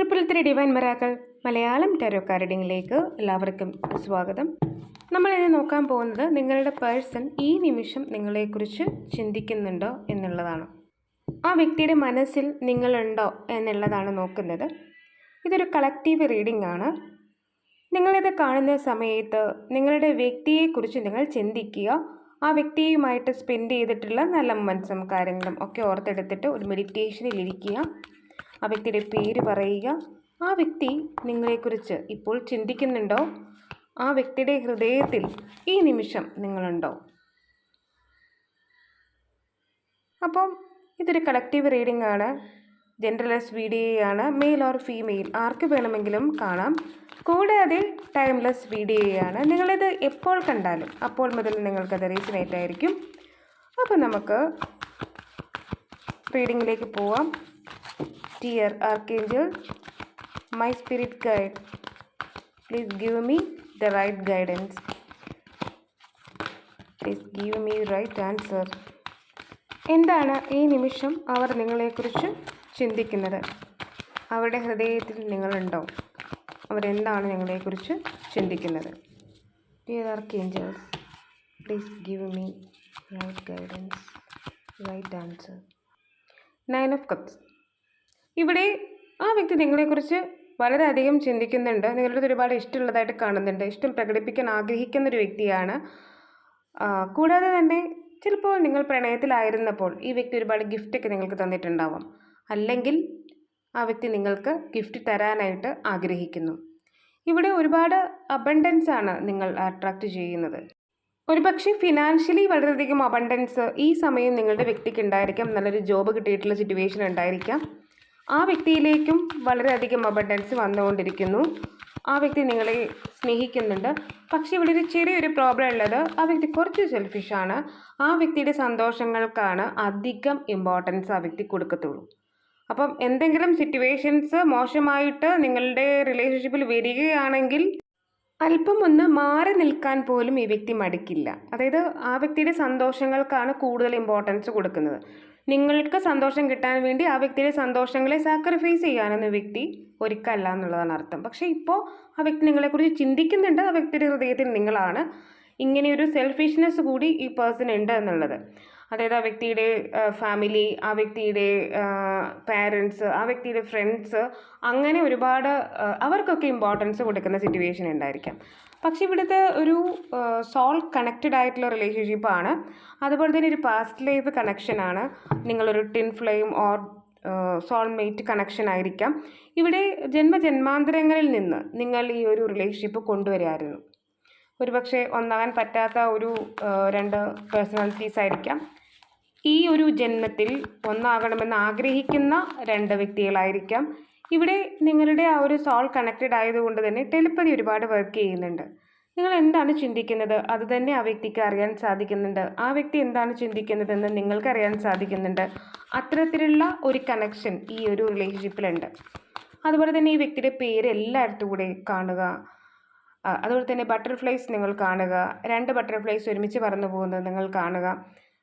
Triple three divine miracles Malayalam tarot കാർഡിങ്ങിലേക്ക് എല്ലാവർക്കും സ്വാഗതം. നമ്മൾ ഇനി നോക്കാൻ പോകുന്നത് നിങ്ങളുടെ പേഴ്സൺ ഈ നിമിഷം നിങ്ങളെക്കുറിച്ച് ചിന്തിക്കുന്നുണ്ടോ എന്നുള്ളതാണ്. ആ വ്യക്തിയുടെ മനസ്സിൽ നിങ്ങളുണ്ടോ എന്നുള്ളതാണ് നോക്കുന്നത്. ഇതൊരു കളക്റ്റീവ് റീഡിംഗ് ആണ്. നിങ്ങളിത് കാണുന്ന സമയത്ത് നിങ്ങളുടെ വ്യക്തിയെക്കുറിച്ച് നിങ്ങൾ ചിന്തിക്കുക. ആ വ്യക്തിയുമായിട്ട് സ്പെൻഡ് ചെയ്തിട്ടുള്ള നല്ല മനസ്സും കാര്യങ്ങളും ഒക്കെ ഓർത്തെടുത്തിട്ട് ഒരു മെഡിറ്റേഷനിൽ ഇരിക്കുക ആ വ്യക്തിയുടെ പേര് പറയുക. ആ വ്യക്തി നിങ്ങളെക്കുറിച്ച് ഇപ്പോൾ ചിന്തിക്കുന്നുണ്ടോ? ആ വ്യക്തിയുടെ ഹൃദയത്തിൽ ഈ നിമിഷം നിങ്ങളുണ്ടോ? അപ്പം ഇതൊരു കളക്റ്റീവ് റീഡിംഗ് ആണ്. ജെൻഡർലെസ് വീഡിയോ ആണ് മെയിൽ ഓർ ഫീമെയിൽ ആർക്ക് വേണമെങ്കിലും കാണാം. കൂടാതെ ടൈംലെസ് വീഡിയോ ആണ് നിങ്ങളിത് എപ്പോൾ കണ്ടാലും അപ്പോൾ മുതൽ നിങ്ങൾക്കത് റീസണേറ്റ് ആയിരിക്കും. അപ്പോൾ നമുക്ക് റീഡിങ്ങിലേക്ക് പോവാം. Dear archangel my spirit guide please give me the right guidance please give me right answer എന്താണ് ഈ നിമിഷം അവർ നിങ്ങളെക്കുറിച്ച് ചിന്തിക്കുന്നത്? അവരുടെ ഹൃദയത്തിൽ നിങ്ങളുണ്ടോ? അവരെന്താണ് നിങ്ങളെക്കുറിച്ച് ചിന്തിക്കുന്നത്? Dear archangels please give me right guidance right answer nine of cups ഇവിടെ ആ വ്യക്തി നിങ്ങളെക്കുറിച്ച് വളരെയധികം ചിന്തിക്കുന്നുണ്ട്. നിങ്ങളുടെ ഒരുപാട് ഇഷ്ടമുള്ളതായിട്ട് കാണുന്നുണ്ട്. ഇഷ്ടം പ്രകടിപ്പിക്കാൻ ആഗ്രഹിക്കുന്ന ഒരു വ്യക്തിയാണ് കൂടാതെ തന്നെ ചിലപ്പോൾ നിങ്ങൾ പ്രണയത്തിലായിരുന്നപ്പോൾ ഈ വ്യക്തി ഒരുപാട് ഗിഫ്റ്റൊക്കെ നിങ്ങൾക്ക് തന്നിട്ടുണ്ടാവും. അല്ലെങ്കിൽ ആ വ്യക്തി നിങ്ങൾക്ക് ഗിഫ്റ്റ് തരാനായിട്ട് ആഗ്രഹിക്കുന്നു. ഇവിടെ ഒരുപാട് അബണ്ടൻസ് ആണ് നിങ്ങൾ അട്രാക്റ്റ് ചെയ്യുന്നത്. ഒരുപക്ഷെ ഫിനാൻഷ്യലി വളരെയധികം അബണ്ടൻസ് ഈ സമയം നിങ്ങളുടെ വ്യക്തിക്ക് ഉണ്ടായിരിക്കാം. നല്ലൊരു ജോബ് കിട്ടിയിട്ടുള്ള സിറ്റുവേഷൻ ഉണ്ടായിരിക്കാം. ആ വ്യക്തിയിലേക്കും വളരെയധികം അബണ്ടൻസ് വന്നുകൊണ്ടിരിക്കുന്നു. ആ വ്യക്തി നിങ്ങളെ സ്നേഹിക്കുന്നുണ്ട്. പക്ഷേ ഇവിടെ ഒരു ചെറിയൊരു പ്രോബ്ലം ഉള്ളത് ആ വ്യക്തി കുറച്ച് സെൽഫിഷാണ് ആ വ്യക്തിയുടെ സന്തോഷങ്ങൾക്കാണ് അധികം ഇമ്പോർട്ടൻസ് ആ വ്യക്തി കൊടുക്കത്തുള്ളൂ. അപ്പം എന്തെങ്കിലും സിറ്റുവേഷൻസ് മോശമായിട്ട് നിങ്ങളുടെ റിലേഷൻഷിപ്പിൽ വരികയാണെങ്കിൽ അല്പം ഒന്ന് മാറി നിൽക്കാൻ പോലും ഈ വ്യക്തി മടിക്കില്ല. അതായത് ആ വ്യക്തിയുടെ സന്തോഷങ്ങൾക്കാണ് കൂടുതൽ ഇമ്പോർട്ടൻസ് കൊടുക്കുന്നത്. നിങ്ങൾക്ക് സന്തോഷം കിട്ടാൻ വേണ്ടി ആ വ്യക്തിയുടെ സന്തോഷങ്ങളെ സാക്രിഫൈസ് ചെയ്യാനൊന്നും വ്യക്തി ഒരുക്കല്ല എന്നുള്ളതാണ് അർത്ഥം. പക്ഷേ ഇപ്പോൾ ആ വ്യക്തി നിങ്ങളെക്കുറിച്ച് ചിന്തിക്കുന്നുണ്ട്. ആ വ്യക്തിയുടെ ഹൃദയത്തിൽ നിങ്ങളാണ്. ഇങ്ങനെയൊരു സെൽഫിഷ്നെസ് കൂടി ഈ പേഴ്സൺ ഉണ്ട് എന്നുള്ളത്. അതായത് ആ വ്യക്തിയുടെ ഫാമിലി ആ വ്യക്തിയുടെ പാരൻസ് ആ വ്യക്തിയുടെ ഫ്രണ്ട്സ് അങ്ങനെ ഒരുപാട് അവർക്കൊക്കെ ഇമ്പോർട്ടൻസ് കൊടുക്കുന്ന സിറ്റുവേഷൻ ഉണ്ടായിരിക്കാം. പക്ഷേ ഇവിടുത്തെ ഒരു സോൾ കണക്റ്റഡ് ആയിട്ടുള്ള റിലേഷൻഷിപ്പാണ് അതുപോലെ തന്നെ ഒരു പാസ്റ്റ് ലൈഫ് കണക്ഷനാണ് നിങ്ങളൊരു twin flame or soulmate connection ആയിരിക്കാം. ഇവിടെ ജന്മജന്മാന്തരങ്ങളിൽ നിന്ന് നിങ്ങൾ ഈ ഒരു റിലേഷൻഷിപ്പ് കൊണ്ടുവരായിരുന്നു ഒരുപക്ഷെ ഒന്നാകാൻ പറ്റാത്ത ഒരു രണ്ട് പേഴ്സണാലിറ്റീസ് ആയിരിക്കാം. ഈ ഒരു ജന്മത്തിൽ ഒന്നാകണമെന്ന് ആഗ്രഹിക്കുന്ന രണ്ട് വ്യക്തികളായിരിക്കാം. ഇവിടെ നിങ്ങളുടെ ആ ഒരു സോൾ കണക്റ്റഡ് ആയതുകൊണ്ട് തന്നെ ടെലിപ്പതി ഒരുപാട് വർക്ക് ചെയ്യുന്നുണ്ട്. നിങ്ങൾ എന്താണ് ചിന്തിക്കുന്നത്? അത് തന്നെ ആ വ്യക്തിക്ക് അറിയാൻ സാധിക്കുന്നുണ്ട്. ആ വ്യക്തി എന്താണ് ചിന്തിക്കുന്നതെന്ന് നിങ്ങൾക്ക് അറിയാൻ സാധിക്കുന്നുണ്ട്. അത്തരത്തിലുള്ള ഒരു കണക്ഷൻ ഈ ഒരു റിലേഷൻഷിപ്പിലുണ്ട് അതുപോലെ തന്നെ ഈ വ്യക്തിയുടെ പേര് എല്ലായിടത്തും കൂടെ കാണുക. അതുപോലെ തന്നെ ബട്ടർഫ്ലൈസ് നിങ്ങൾ കാണുക. രണ്ട് ബട്ടർഫ്ലൈസ് ഒരുമിച്ച് പറന്നു പോകുന്നത് നിങ്ങൾ കാണുക.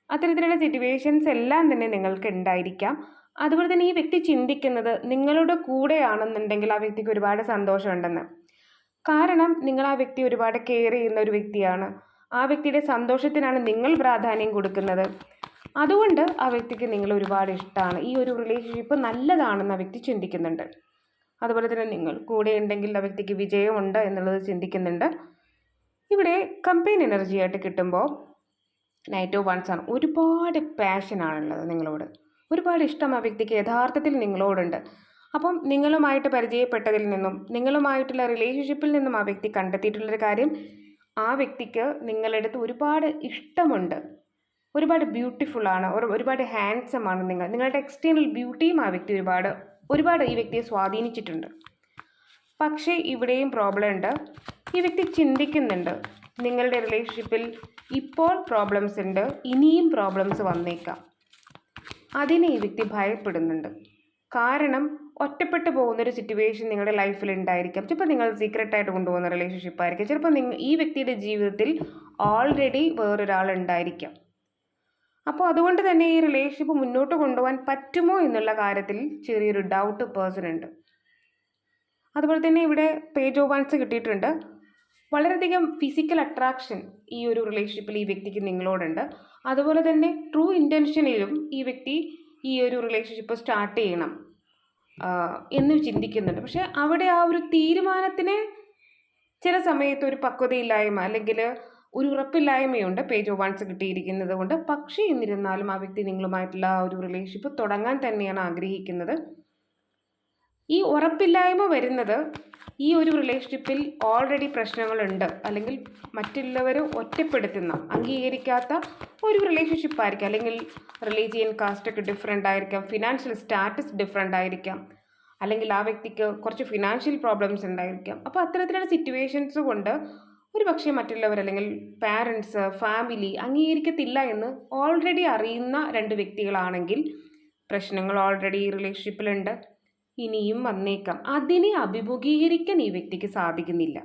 അത്തരത്തിലുള്ള സിറ്റുവേഷൻസ് എല്ലാം തന്നെ നിങ്ങൾക്ക് ഉണ്ടായിരിക്കാം. അതുപോലെ തന്നെ ഈ വ്യക്തി ചിന്തിക്കുന്നത് നിങ്ങളുടെ കൂടെയാണെന്നുണ്ടെങ്കിൽ ആ വ്യക്തിക്ക് ഒരുപാട് സന്തോഷമുണ്ടെന്ന്. കാരണം നിങ്ങൾ ആ വ്യക്തി ഒരുപാട് കെയർ ചെയ്യുന്ന ഒരു വ്യക്തിയാണ്. ആ വ്യക്തിയുടെ സന്തോഷത്തിനാണ് നിങ്ങൾ പ്രാധാന്യം കൊടുക്കുന്നത്. അതുകൊണ്ട് ആ വ്യക്തിക്ക് നിങ്ങൾ ഒരുപാട് ഇഷ്ടമാണ്. ഈ ഒരു റിലേഷൻഷിപ്പ് നല്ലതാണെന്ന് ആ വ്യക്തി ചിന്തിക്കുന്നുണ്ട്. അതുപോലെ തന്നെ നിങ്ങൾ കൂടെ ഉണ്ടെങ്കിൽ ആ വ്യക്തിക്ക് വിജയമുണ്ട് എന്നുള്ളത് ചിന്തിക്കുന്നുണ്ട്. ഇവിടെ കമ്പൈൻ എനർജി ആയിട്ട് കിട്ടുമ്പോൾ നൈറ്റ് ഓഫ് വൺസ് ആണ്. ഒരുപാട് പാഷനാണുള്ളത് നിങ്ങളോട്. ഒരുപാട് ഇഷ്ടം ആ വ്യക്തിക്ക്. യഥാർത്ഥത്തിൽ നിങ്ങളോടുണ്ട്. അപ്പം നിങ്ങളുമായിട്ട് പരിചയപ്പെട്ടതിൽ നിന്നും നിങ്ങളുമായിട്ടുള്ള റിലേഷൻഷിപ്പിൽ നിന്നും ആ വ്യക്തി കണ്ടെത്തിയിട്ടുള്ളൊരു കാര്യം ആ വ്യക്തിക്ക് നിങ്ങളുടെ അടുത്ത് ഒരുപാട് ഇഷ്ടമുണ്ട്. ഒരുപാട് ബ്യൂട്ടിഫുള്ളാണ് ഒരുപാട് ഹാൻസം ആണ് നിങ്ങൾ. നിങ്ങളുടെ എക്സ്റ്റേണൽ ബ്യൂട്ടിയും ആ വ്യക്തി ഒരുപാട് ഒരുപാട് ഈ വ്യക്തിയെ സ്വാധീനിച്ചിട്ടുണ്ട്. പക്ഷേ ഇവിടെയും പ്രോബ്ലം ഉണ്ട്. ഈ വ്യക്തി ചിന്തിക്കുന്നുണ്ട്. നിങ്ങളുടെ റിലേഷൻഷിപ്പിൽ ഇപ്പോൾ പ്രോബ്ലംസ് ഉണ്ട് ഇനിയും പ്രോബ്ലംസ് വന്നേക്കാം. അതിനെ ഈ വ്യക്തി ഭയപ്പെടുന്നുണ്ട്. കാരണം ഒറ്റപ്പെട്ടു പോകുന്നൊരു സിറ്റുവേഷൻ നിങ്ങളുടെ ലൈഫിൽ ഉണ്ടായിരിക്കാം. ചിലപ്പോൾ നിങ്ങൾ സീക്രട്ടായിട്ട് കൊണ്ടുപോകുന്ന റിലേഷൻഷിപ്പ് ആയിരിക്കാം. ചിലപ്പോൾ നിങ്ങൾ ഈ വ്യക്തിയുടെ ജീവിതത്തിൽ ഓൾറെഡി വേറൊരാൾ ഉണ്ടായിരിക്കാം. അപ്പോൾ അതുകൊണ്ട് തന്നെ ഈ റിലേഷൻഷിപ്പ് മുന്നോട്ട് കൊണ്ടുപോകാൻ പറ്റുമോ എന്നുള്ള കാര്യത്തിൽ ചെറിയൊരു ഡൗട്ട് പേഴ്സൺ ഉണ്ട്. അതുപോലെ തന്നെ ഇവിടെ പേജ് ഓഫ് വൺസ് കിട്ടിയിട്ടുണ്ട്. വളരെയധികം ഫിസിക്കൽ അട്രാക്ഷൻ ഈ ഒരു റിലേഷൻഷിപ്പിൽ ഈ വ്യക്തിക്ക് നിങ്ങളോടുണ്ട്. അതുപോലെ തന്നെ ട്രൂ ഇന്റൻഷനിലും ഈ വ്യക്തി ഈ ഒരു റിലേഷൻഷിപ്പ് സ്റ്റാർട്ട് ചെയ്യണം എന്ന് ചിന്തിക്കുന്നുണ്ട്. പക്ഷേ അവിടെ ആ ഒരു തീരുമാനത്തിന് ചില സമയത്ത് ഒരു പക്വതയില്ലായ്മ അല്ലെങ്കിൽ ഒരു ഉറപ്പില്ലായ്മയുണ്ട്. പേജ് ഓഫ് വൺസ് കിട്ടിയിരിക്കുന്നത് കൊണ്ട്. പക്ഷേ എന്നിരുന്നാലും ആ വ്യക്തി നിങ്ങളുമായിട്ടുള്ള ആ ഒരു റിലേഷൻഷിപ്പ് തുടങ്ങാൻ തന്നെയാണ് ആഗ്രഹിക്കുന്നത്. ഈ ഉറപ്പില്ലായ്മ വരുന്നത് ഈ ഒരു റിലേഷൻഷിപ്പിൽ ഓൾറെഡി പ്രശ്നങ്ങളുണ്ട്. അല്ലെങ്കിൽ മറ്റുള്ളവരെ ഒറ്റപ്പെടുത്തുന്ന അംഗീകരിക്കാത്ത ഒരു റിലേഷൻഷിപ്പ് ആയിരിക്കാം. അല്ലെങ്കിൽ റിലീജിയൻ കാസ്റ്റൊക്കെ ഡിഫറെന്റ് ആയിരിക്കാം. ഫിനാൻഷ്യൽ സ്റ്റാറ്റസ് ഡിഫറെന്റ് ആയിരിക്കാം. അല്ലെങ്കിൽ ആ വ്യക്തിക്ക് കുറച്ച് ഫിനാൻഷ്യൽ പ്രോബ്ലംസ് ഉണ്ടായിരിക്കാം. അപ്പോൾ അത്തരത്തിലുള്ള സിറ്റുവേഷൻസ് കൊണ്ട് ഒരു പക്ഷേ മറ്റുള്ളവർ അല്ലെങ്കിൽ പാരൻസ് ഫാമിലി അംഗീകരിക്കത്തില്ല എന്ന് ഓൾറെഡി അറിയുന്ന രണ്ട് വ്യക്തികളാണെങ്കിൽ പ്രശ്നങ്ങൾ ഓൾറെഡി ഈ റിലേഷൻഷിപ്പിലുണ്ട് ഇനിയും വന്നേക്കാം. അതിനെ അഭിമുഖീകരിക്കാൻ ഈ വ്യക്തിക്ക് സാധിക്കുന്നില്ല.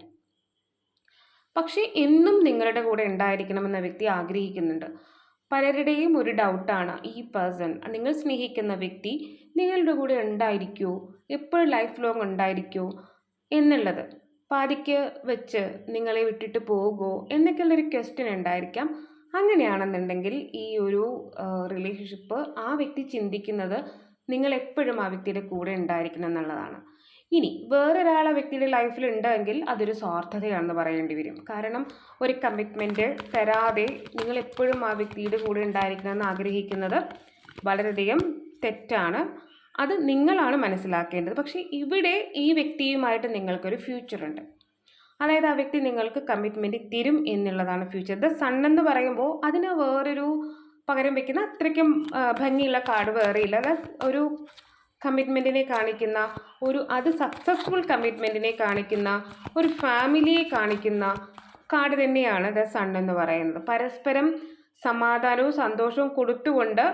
പക്ഷേ എന്നും നിങ്ങളുടെ കൂടെ ഉണ്ടായിരിക്കണമെന്ന വ്യക്തി ആഗ്രഹിക്കുന്നുണ്ട്. പലരുടെയും ഒരു ഡൗട്ടാണ് ഈ പേഴ്സൺ. നിങ്ങൾ സ്നേഹിക്കുന്ന വ്യക്തി നിങ്ങളുടെ കൂടെ ഉണ്ടായിരിക്കുമോ എപ്പോഴും ലൈഫ് ലോങ് ഉണ്ടായിരിക്കുമോ എന്നുള്ളത്. പാതിക്ക് വെച്ച് നിങ്ങളെ വിട്ടിട്ട് പോകുമോ എന്നൊക്കെയുള്ളൊരു ക്വസ്റ്റ്യൻ ഉണ്ടായിരിക്കാം. അങ്ങനെയാണെന്നുണ്ടെങ്കിൽ ഈ ഒരു റിലേഷൻഷിപ്പ് ആ വ്യക്തി ചിന്തിക്കുന്നത് നിങ്ങൾ എപ്പോഴും ആ വ്യക്തിയുടെ കൂടെ ഉണ്ടായിരിക്കണം എന്നുള്ളതാണ്. ഇനി വേറൊരാൾ ആ വ്യക്തിയുടെ ലൈഫിൽ ഉണ്ടെങ്കിൽ അതൊരു സ്വാർത്ഥതയാണെന്ന് പറയേണ്ടി വരും. കാരണം ഒരു കമ്മിറ്റ്മെന്റ് തരാതെ നിങ്ങൾ എപ്പോഴും ആ വ്യക്തിയുടെ കൂടെ ഉണ്ടായിരിക്കണം എന്ന് ആഗ്രഹിക്കുന്നത് വളരെയധികം തെറ്റാണ്. അത് നിങ്ങളാണ് മനസ്സിലാക്കേണ്ടത്. പക്ഷേ ഇവിടെ ഈ വ്യക്തിയുമായിട്ട് നിങ്ങൾക്കൊരു ഫ്യൂച്ചറുണ്ട് അതായത് ആ വ്യക്തി നിങ്ങൾക്ക് കമ്മിറ്റ്മെന്റ് തരും എന്നുള്ളതാണ് ഫ്യൂച്ചർ ദ സൺ എന്ന് പറയുമ്പോൾ അതിന് വേറൊരു പകരം വെക്കുന്ന അത്രയ്ക്കും ഭംഗിയുള്ള കാർഡ് വേറെയില്ല അത് ഒരു കമ്മിറ്റ്മെന്റിനെ കാണിക്കുന്ന ഒരു അത് സക്സസ്ഫുൾ കമ്മിറ്റ്മെന്റിനെ കാണിക്കുന്ന ഒരു ഫാമിലിയെ കാണിക്കുന്ന കാർഡ് തന്നെയാണ് ദ സൺ എന്ന് പറയുന്നത്. പരസ്പരം സമാധാനവും സന്തോഷവും കൊടുത്തുകൊണ്ട്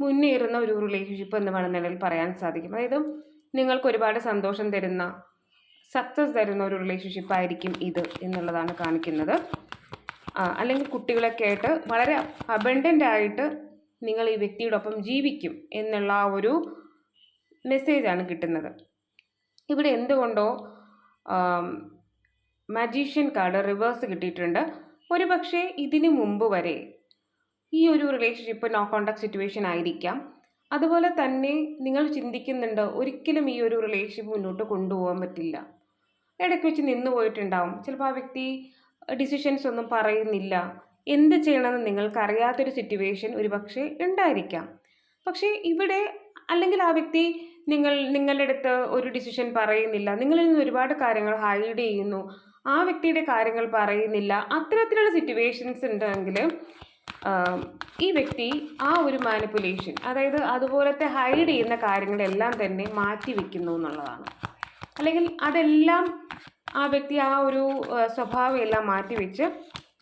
മുന്നേറുന്ന ഒരു റിലേഷൻഷിപ്പ് എന്ന് വേണമെന്നുണ്ടെങ്കിൽ പറയാൻ സാധിക്കും. അതായത് നിങ്ങൾക്ക് ഒരുപാട് സന്തോഷം തരുന്ന സക്സസ് തരുന്ന ഒരു റിലേഷൻഷിപ്പ് ആയിരിക്കും ഇത് എന്നുള്ളതാണ് കാണിക്കുന്നത്. അല്ലെങ്കിൽ കുട്ടികളൊക്കെ ആയിട്ട് വളരെ അബണ്ടന്റ് ആയിട്ട് നിങ്ങൾ ഈ വ്യക്തിയോടൊപ്പം ജീവിക്കും എന്നുള്ള ആ ഒരു മെസ്സേജാണ് കിട്ടുന്നത്. ഇവിടെ എന്തുകൊണ്ടോ മജീഷ്യൻ കാർഡ് റിവേഴ്സ് കിട്ടിയിട്ടുണ്ട്. ഒരു പക്ഷേ ഇതിന് മുമ്പ് വരെ ഈ ഒരു റിലേഷൻഷിപ്പ് നോ കോണ്ടാക്ട് സിറ്റുവേഷൻ ആയിരിക്കാം. അതുപോലെ തന്നെ നിങ്ങൾ ചിന്തിക്കുന്നുണ്ട് ഒരിക്കലും ഈ ഒരു റിലേഷൻഷിപ്പ് മുന്നോട്ട് കൊണ്ടുപോകാൻ പറ്റില്ല. ഇടയ്ക്ക് വെച്ച് നിന്ന് പോയിട്ടുണ്ടാവും. ചിലപ്പോൾ ആ വ്യക്തി ഡിസിഷൻസ് ഒന്നും പറയുന്നില്ല. എന്ത് ചെയ്യണമെന്ന് നിങ്ങൾക്കറിയാത്തൊരു സിറ്റുവേഷൻ ഒരു പക്ഷേ ഉണ്ടായിരിക്കാം. പക്ഷേ ഇവിടെ അല്ലെങ്കിൽ ആ വ്യക്തി നിങ്ങൾ നിങ്ങളുടെ അടുത്ത് ഒരു ഡിസിഷൻ പറയുന്നില്ല. നിങ്ങളിൽ നിന്ന് ഒരുപാട് കാര്യങ്ങൾ ഹൈഡ് ചെയ്യുന്നു. ആ വ്യക്തിയുടെ കാര്യങ്ങൾ പറയുന്നില്ല. അത്തരത്തിലുള്ള സിറ്റുവേഷൻസ് ഉണ്ടെങ്കിൽ ഈ വ്യക്തി ആ ഒരു മാനിപ്പുലേഷൻ അതായത് അതുപോലത്തെ ഹൈഡ് ചെയ്യുന്ന കാര്യങ്ങളെല്ലാം തന്നെ മാറ്റി വെക്കുന്നു എന്നുള്ളതാണ്. അല്ലെങ്കിൽ അതെല്ലാം ആ വ്യക്തി ആ ഒരു സ്വഭാവം എല്ലാം മാറ്റിവെച്ച്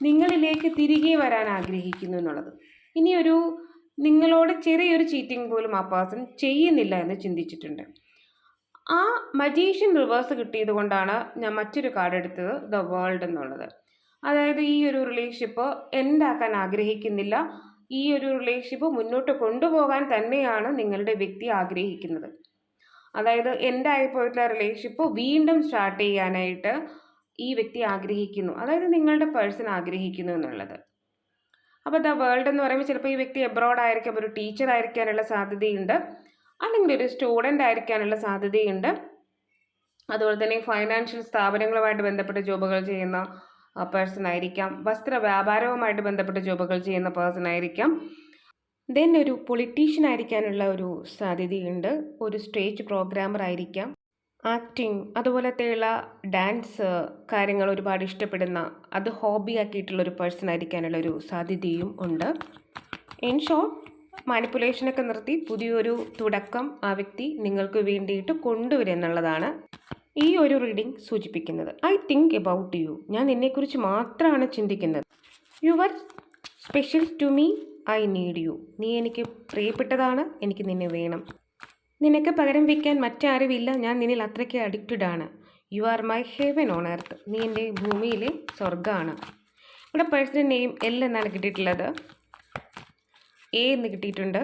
നിങ്ങളിലേക്ക് തിരികെ വരാൻ ആഗ്രഹിക്കുന്നു എന്നുള്ളത്. ഇനിയൊരു നിങ്ങളോട് ചെറിയൊരു ചീറ്റിംഗ് പോലും ആ പേഴ്സൺ ചെയ്യുന്നില്ല എന്ന് ചിന്തിച്ചിട്ടുണ്ട്. ആ മജീഷ്യൻ റിവേഴ്സ് കിട്ടിയത് കൊണ്ടാണ് ഞാൻ മറ്റൊരു കാർഡ് എടുത്തത് ദ വേൾഡ് എന്നുള്ളത്. അതായത് ഈ ഒരു റിലേഷൻഷിപ്പ് എൻഡാക്കാൻ ആഗ്രഹിക്കുന്നില്ല ഈ ഒരു റിലേഷൻഷിപ്പ് മുന്നോട്ട് കൊണ്ടുപോകാൻ തന്നെയാണ് നിങ്ങളുടെ വ്യക്തി ആഗ്രഹിക്കുന്നത്. അതായത് എന്റെ ആയിപ്പോയിട്ടുള്ള റിലേഷൻഷിപ്പ് വീണ്ടും സ്റ്റാർട്ട് ചെയ്യാനായിട്ട് ഈ വ്യക്തി ആഗ്രഹിക്കുന്നു. അതായത് നിങ്ങളുടെ പേഴ്സൺ ആഗ്രഹിക്കുന്നു എന്നുള്ളത്. അപ്പോൾ ദ വേൾഡ് എന്ന് പറയുമ്പോൾ ചിലപ്പോൾ ഈ വ്യക്തി എബ്രോഡ് ആയിരിക്കാം ഒരു ടീച്ചർ ആയിരിക്കാനുള്ള സാധ്യതയുണ്ട്. അല്ലെങ്കിൽ ഒരു സ്റ്റുഡന്റ് ആയിരിക്കാനുള്ള സാധ്യതയുണ്ട്. അതുപോലെ തന്നെ ഫൈനാൻഷ്യൽ സ്ഥാപനങ്ങളുമായിട്ട് ബന്ധപ്പെട്ട ജോബുകൾ ചെയ്യുന്ന പേഴ്സൺ ആയിരിക്കാം. വസ്ത്ര വ്യാപാരവുമായിട്ട് ബന്ധപ്പെട്ട ജോബുകൾ ചെയ്യുന്ന പേഴ്സൺ ആയിരിക്കാം. ദെൻ ഒരു പൊളിറ്റീഷ്യൻ ആയിരിക്കാനുള്ള ഒരു സാധ്യതയുണ്ട്. ഒരു സ്റ്റേജ് പ്രോഗ്രാമർ ആയിരിക്കാം. ആക്ടിങ് അതുപോലത്തെയുള്ള ഡാൻസ് കാര്യങ്ങൾ ഒരുപാട് ഇഷ്ടപ്പെടുന്ന അത് ഹോബി ആക്കിയിട്ടുള്ള ഒരു പേഴ്സൺ ആയിരിക്കാനുള്ള ഒരു സാധ്യതയും ഉണ്ട്. ഇൻ ഷോർട്ട് മാനിപ്പുലേഷനൊക്കെ നിർത്തി പുതിയൊരു തുടക്കം ആ വ്യക്തി നിങ്ങൾക്ക് വേണ്ടിയിട്ട് കൊണ്ടുവരുന്നുള്ളതാണ് ഈ ഒരു റീഡിംഗ് സൂചിപ്പിക്കുന്നത്. ഐ തിങ്ക് എബൌട്ട് യു ഞാൻ നിന്നെക്കുറിച്ച് മാത്രമാണ് ചിന്തിക്കുന്നത്. You are special to me I need you നീ എനിക്ക് പ്രിയപ്പെട്ടതാണ് എനിക്ക് നിന്നെ വേണം. നിനക്ക് പകരം വയ്ക്കാൻ മറ്റാരുമില്ല ഞാൻ നിന്നിൽ അത്രയ്ക്ക് അഡിക്റ്റഡ് ആണ്. You are my heaven on earth നീ എന്റെ ഭൂമിയിലെ സ്വർഗമാണ് ഇവിടെ പേഴ്സണൽ നെയിം എൽ എന്നാണ് കിട്ടിയിട്ടുള്ളത്. എ എന്ന് കിട്ടിയിട്ടുണ്ട്.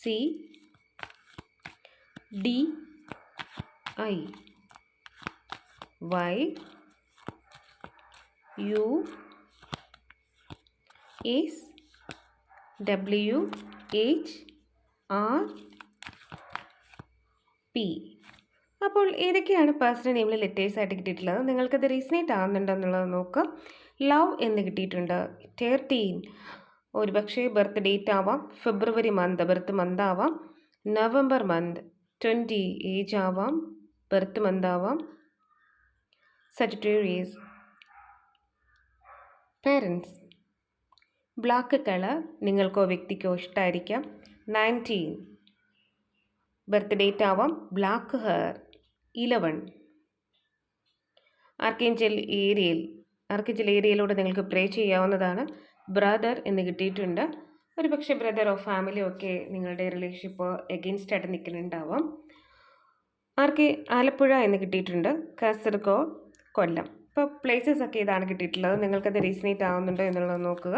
C D I Y U S W H R P. അപ്പോൾ ഏതൊക്കെയാണ് പേഴ്സണൽ നെയിമിൽ ലെറ്റേഴ്സ് ആയിട്ട് കിട്ടിയിട്ടുള്ളത്? നിങ്ങൾക്കത് റീസണേറ്റ് ആവുന്നുണ്ടോ എന്നുള്ളത് നോക്കാം. ലവ് എന്ന് കിട്ടിയിട്ടുണ്ട്. തേർട്ടീൻ ഒരുപക്ഷെ ബർത്ത് ഡേറ്റ് ആവാം. ഫെബ്രുവരി മന്ത് ബർത്ത് മന്ത് ആവാം. നവംബർ മന്ത് ട്വന്റി ഏജ് ആവാം. ബർത്ത് മന്ത് ആവാം. സജിറ്റേറിയസ് പേരൻസ് ബ്ലാക്ക് കളർ നിങ്ങൾക്കോ വ്യക്തിക്കോ ഇഷ്ടമായിരിക്കാം നയന്റീൻ. ബർത്ത് ഡേറ്റ് ആവാം. Black hair. ഇലവൺ ആർക്കേഞ്ചൽ ഏരിയയിൽ ആർക്കേഞ്ചൽ ഏരിയയിലൂടെ നിങ്ങൾക്ക് പ്രേ ചെയ്യാവുന്നതാണ്. ബ്രദർ എന്ന് കിട്ടിയിട്ടുണ്ട്. ഒരു പക്ഷേ ബ്രദറോ ഫാമിലിയോ ഒക്കെ നിങ്ങളുടെ റിലേഷൻഷിപ്പ് എഗെയിൻസ്റ്റ് ആയിട്ട് നിൽക്കുന്നുണ്ടാവാം. ആർക്ക് ആലപ്പുഴ എന്ന് കിട്ടിയിട്ടുണ്ട്. കാസർഗോഡ് കൊല്ലം. ഇപ്പോൾ പ്ലേസസ് ഒക്കെ ഇതാണ് കിട്ടിയിട്ടുള്ളത്. നിങ്ങൾക്കത് റീസണേറ്റ് ആവുന്നുണ്ടോ എന്നുള്ളത് നോക്കുക.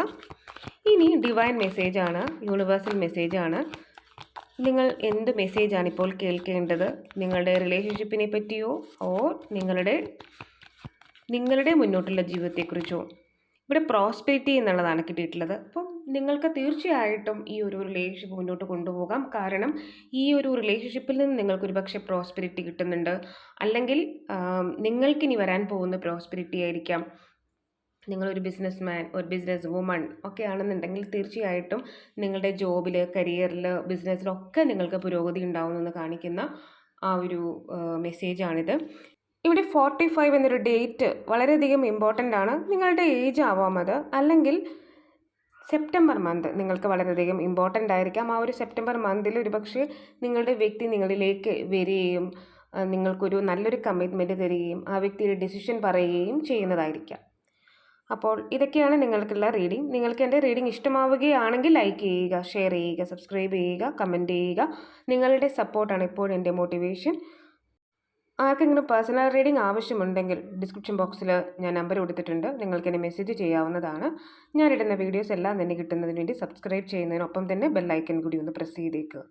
ഇനി ഡിവൈൻ മെസ്സേജാണ് യൂണിവേഴ്സൽ മെസ്സേജാണ് നിങ്ങൾ എന്ത് മെസ്സേജാണ് ഇപ്പോൾ കേൾക്കേണ്ടത്? നിങ്ങളുടെ റിലേഷൻഷിപ്പിനെ പറ്റിയോ? ഓ നിങ്ങളുടെ നിങ്ങളുടെ മുന്നോട്ടുള്ള ജീവിതത്തെക്കുറിച്ചോ? ഇവിടെ പ്രോസ്പെരിറ്റി എന്നുള്ളതാണ് കിട്ടിയിട്ടുള്ളത്. അപ്പം നിങ്ങൾക്ക് തീർച്ചയായിട്ടും ഈ ഒരു റിലേഷൻഷിപ്പ് മുന്നോട്ട് കൊണ്ടുപോകാം. കാരണം ഈ ഒരു റിലേഷൻഷിപ്പിൽ നിന്ന് നിങ്ങൾക്കൊരു പക്ഷേ പ്രോസ്പെരിറ്റി കിട്ടുന്നുണ്ട്. അല്ലെങ്കിൽ നിങ്ങൾക്കിനി വരാൻ പോകുന്ന പ്രോസ്പെരിറ്റി ആയിരിക്കാം. നിങ്ങളൊരു ബിസിനസ് മാൻ ഒരു ബിസിനസ് വുമൺ ഒക്കെ ആണെന്നുണ്ടെങ്കിൽ തീർച്ചയായിട്ടും നിങ്ങളുടെ ജോബിൽ കരിയറിൽ ബിസിനസ്സിലൊക്കെ നിങ്ങൾക്ക് പുരോഗതി ഉണ്ടാവുമെന്ന് കാണിക്കുന്ന ആ ഒരു മെസ്സേജാണിത് ഇവിടെ ഫോർട്ടി ഫൈവ് എന്നൊരു ഡേറ്റ് വളരെയധികം ഇമ്പോർട്ടന്റ് ആണ്. നിങ്ങളുടെ ഏജ് ആവാം അത്. അല്ലെങ്കിൽ സെപ്റ്റംബർ മന്ത് നിങ്ങൾക്ക് വളരെയധികം ഇമ്പോർട്ടന്റ് ആയിരിക്കാം. ആ ഒരു സെപ്റ്റംബർ മന്തിൽ ഒരു പക്ഷേ നിങ്ങളുടെ വ്യക്തി നിങ്ങളിലേക്ക് വരികയും നിങ്ങൾക്കൊരു നല്ലൊരു കമ്മിറ്റ്മെന്റ് തരികയും ആ വ്യക്തിയുടെ ഡിസിഷൻ പറയുകയും ചെയ്യുന്നതായിരിക്കാം. അപ്പോൾ ഇതൊക്കെയാണ് നിങ്ങൾക്കുള്ള റീഡിംഗ് നിങ്ങൾക്ക് എന്റെ റീഡിംഗ് ഇഷ്ടമാവുകയാണെങ്കിൽ ലൈക്ക് ചെയ്യുക ഷെയർ ചെയ്യുക സബ്സ്ക്രൈബ് ചെയ്യുക കമന്റ് ചെയ്യുക. നിങ്ങളുടെ സപ്പോർട്ടാണ് ഇപ്പോൾ എന്റെ മോട്ടിവേഷൻ ആർക്കെങ്കിലും പേഴ്സണൽ റീഡിംഗ് ആവശ്യമുണ്ടെങ്കിൽ ഡിസ്ക്രിപ്ഷൻ ബോക്സിൽ ഞാൻ നമ്പർ കൊടുത്തിട്ടുണ്ട്. നിങ്ങൾക്ക് എന്നെ മെസ്സേജ് ചെയ്യാവുന്നതാണ്. ഞാനിടുന്ന വീഡിയോസ് എല്ലാം തന്നെ കിട്ടുന്നതിന് വേണ്ടി സബ്സ്ക്രൈബ് ചെയ്യുന്നതിനൊപ്പം തന്നെ ബെല്ലൈക്കൻ കൂടി ഒന്ന് പ്രസ് ചെയ്തേക്കുക